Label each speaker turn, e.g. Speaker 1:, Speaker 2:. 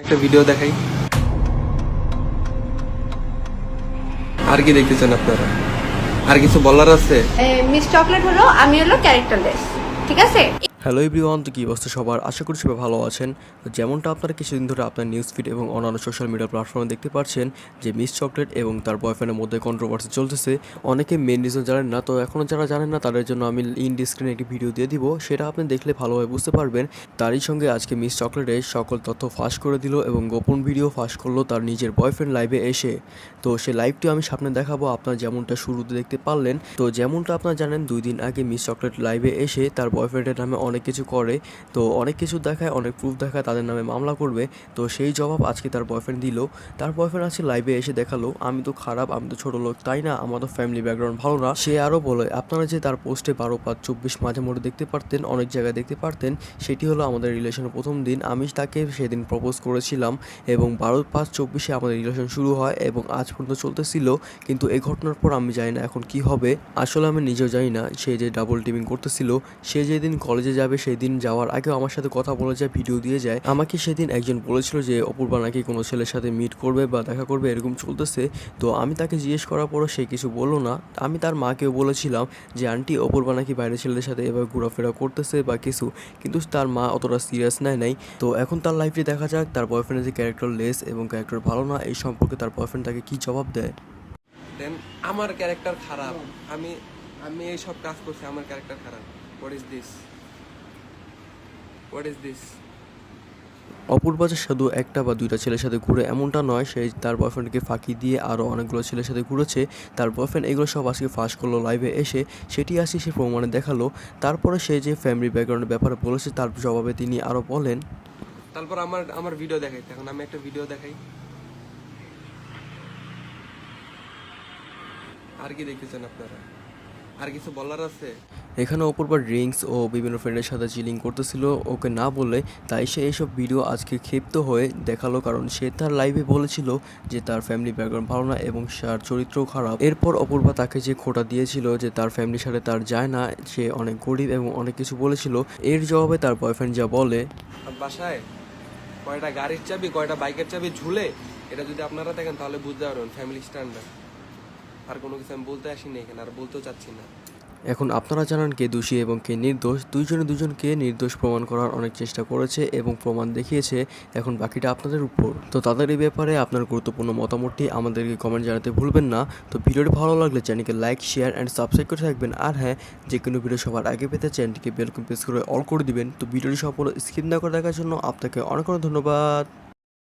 Speaker 1: একটা ভিডিও দেখাই। আর কি দেখতেছেন আপনারা? আর কিছু বলার আছে?
Speaker 2: মিস চকলেট হলো, আমি হলো ক্যারেক্টারলেস ঠিক আছে?
Speaker 3: হ্যালো এভরিওয়ান তো কী অবস্থা সবার? আশা করি সবাই ভালো আছেন। তো যেমনটা আপনারা কিছুদিন ধরে আপনার নিউজ ফিড এবং অন্যান্য সোশ্যাল মিডিয়া প্ল্যাটফর্মে দেখতে পাচ্ছেন, যে মিস চকলেট এবং তার বয়ফ্রেন্ডের মধ্যে কন্ট্রোভার্সি চলতেছে। অনেকে মেন রিজন জানেন না, তো এখনও যারা জানেন না, তাদের জন্য আমি ইন স্ক্রিনে একটি ভিডিও দিয়ে দিব। সেটা আপনি দেখলে ভালোভাবে বুঝতে পারবেন। তারই সঙ্গে আজকে মিস চকলেটে সকল তথ্য ফাঁস করে দিল এবং গোপন ভিডিও ফাঁস করল তার নিজের বয়ফ্রেন্ড লাইভে এসে। তো সে লাইভটি আমি সামনে দেখাবো, আপনার যেমনটা শুরুতে দেখতে পারলেন। তো যেমনটা আপনারা জানেন, দুই দিন আগে মিস চকলেট লাইভে এসে তার বয়ফ্রেন্ডের নামে অনেক কিছু করে, তো অনেক কিছু দেখায়, অনেক প্রুফ দেখায় তাদের নামে মামলা করবে। তো সেই জবাব আজকে তার বয়ফ্রেন্ড দিল। তার বয়ফ্রেন্ড আজকে লাইভে এসে দেখাল, আমি তো খারাপ, আমি তো ছোট লোক, তাই না? আমার তো ফ্যামিলি ব্যাকগ্রাউন্ড ভালো না। সে আরও বলে, আপনারা যে তার পোস্টে বারো পাঁচ চব্বিশ মাঝে মধ্যে দেখতে পারতেন, অনেক জায়গায় দেখতে পারতেন, সেটি হলো আমাদের রিলেশনের প্রথম দিন। আমি তাকে সেদিন প্রপোজ করেছিলাম এবং বারো পাঁচ চব্বিশে আমাদের রিলেশন শুরু হয় এবং আজ পর্যন্ত চলতেছিল, কিন্তু এই ঘটনার পর আমি জানি না এখন কি হবে। আসলে আমি নিজেও জানি না, সে যে ডাবল টিমিং করতেছিল, সে যেদিন কলেজে যাবে সেই দিন যাওয়ার আগেও আমার সাথে কথা বলে যায় ভিডিও দিয়ে যায়, আমাকে সেদিন একজন বলেছিল যে, অপূর্বা নাকি কোনো ছেলের সাথে মিট করবে বা দেখা করবে, এরকম চলতেছে। তো আমি তাকে জিজ্ঞেস করার পরও সে কিছু বলল না। আমি তার মাকেও বলেছিলাম যে, আন্টি, অপূর্বা নাকি বাইরের ছেলেদের সাথে এবার ঘোরাফেরা করতেছে বা কিছু। কিন্তু তার মা অতটা সিরিয়াস নেয় নাই। তো এখন তার লাইফটি দেখা যাক, তার বয়ফ্রেন্ডের যে ক্যারেক্টার লেস এবং ক্যারেক্টার ভালো না, এই সম্পর্কে তার বয়ফ্রেন্ড তাকে কি জবাব দেয়?
Speaker 1: দেন আমার ক্যারেক্টার খারাপ। আমি আমি এই সব কাজ করছি, আমার ক্যারেক্টার খারাপ। What is this what is this
Speaker 3: Apurba যে শুধু একটা বা দুইটা ছেলের সাথে ঘুরে এমনটা নয় সে তার বয়ফ্রেন্ডকে ফাঁকি দিয়ে আরও অনেকগুলো ছেলের সাথে ঘুরেছে। তার বয়ফ্রেন্ড এগুলো সব আজকে ফাঁস করল লাইভে এসে সেটি আসি সে প্রমাণে দেখাল। তারপরে সে যে ফ্যামিলি ব্যাকগ্রাউন্ডের ব্যাপারে বলেছে তার জবাবে তিনি আরও বলেন।
Speaker 1: তারপর আমার আমার ভিডিও দেখাই এখন আমি একটা ভিডিও দেখাই। আর কি দেখতেছেন আপনারা? আর কিছু বলার আছে?
Speaker 3: এখানে অপূর্বা ড্রিঙ্কস ও বিভিন্ন ফ্রেন্ডের সাথে চিলিং করতেছিল। ওকে না বলে তাই সে এইসব ভিডিও আজকে ক্ষিপ্ত হয়ে দেখাল কারণ সে তার লাইভে বলেছিল যে তার ফ্যামিলি ব্যাকগ্রাউন্ড ভালো না এবং তার চরিত্রও খারাপ। এরপর অপূর্বা তাকে যে খোটা দিয়েছিল যে তার ফ্যামিলির সাথে তার যায় না সে অনেক গরিব এবং অনেক কিছু বলেছিল। এর জবাবে তার বয়ফ্রেন্ড যা বলে
Speaker 1: বাসায় কয়টা গাড়ির চাবি কয়টা বাইকের চাবি ঝুলে? এটা যদি আপনারা দেখেন তাহলে বুঝতে পারবেন ফ্যামিলি স্ট্যান্ডার্ড আর কোনো কিছু আমি বলতে আসিনি এখানে, আর বলতেও চাচ্ছি না।
Speaker 3: এখন আপনারা জানান কে দোষী এবং কে নির্দোষ। দুইজনে দুজনকে নির্দোষ প্রমাণ করার অনেক চেষ্টা করেছে এবং প্রমাণ দেখিয়েছে এখন বাকিটা আপনাদের উপর। তো তাদের এই ব্যাপারে আপনার গুরুত্বপূর্ণ মতামতটি আমাদেরকে কমেন্ট জানাতে ভুলবেন না। তো ভিডিওটি ভালো লাগলে চ্যানেলকে লাইক শেয়ার অ্যান্ড সাবস্ক্রাইব করে থাকবেন আর হ্যাঁ যে কোনো ভিডিও সবার আগে পেতে চ্যানেলটিকে বেলকম প্রেস করে অল করে দিবেন। তো ভিডিওটি সম্পূর্ণ স্কিপ না করে দেখার জন্য আপনাকে অনেক অনেক ধন্যবাদ।